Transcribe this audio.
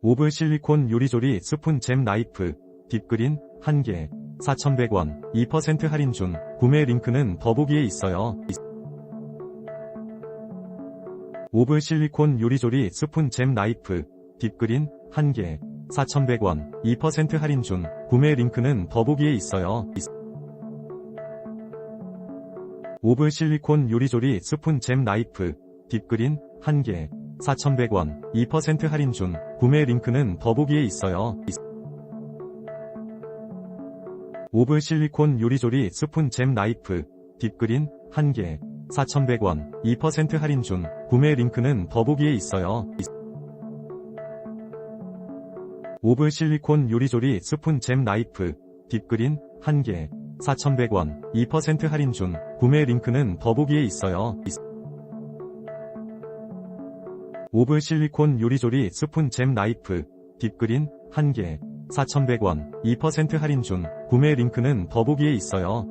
오브 실리콘 요리조리 스푼 잼 나이프 딥그린 1개 4,100원 2% 할인 중 구매 링크는 더보기에 있어요. 오브 실리콘 요리조리 스푼 잼 나이프 딥그린 1개 4,100원 2% 할인 중 구매 링크는 더보기에 있어요. 오브 실리콘 요리조리 스푼 잼 나이프 딥그린 1개 4,100원 2% 할인 중 구매 링크는 더보기에 있어요. 오브 실리콘 요리조리 스푼 잼 나이프 딥그린 1개 4,100원 2% 할인 중 구매 링크는 더보기에 있어요. 오브 실리콘 요리조리 스푼 잼 나이프 딥그린 1개 4,100원 2% 할인 중 구매 링크는 더보기에 있어요. 오브 실리콘 요리조리 스푼 잼 나이프 딥그린 1개 4,100원 2% 할인 중 구매 링크는 더보기에 있어요.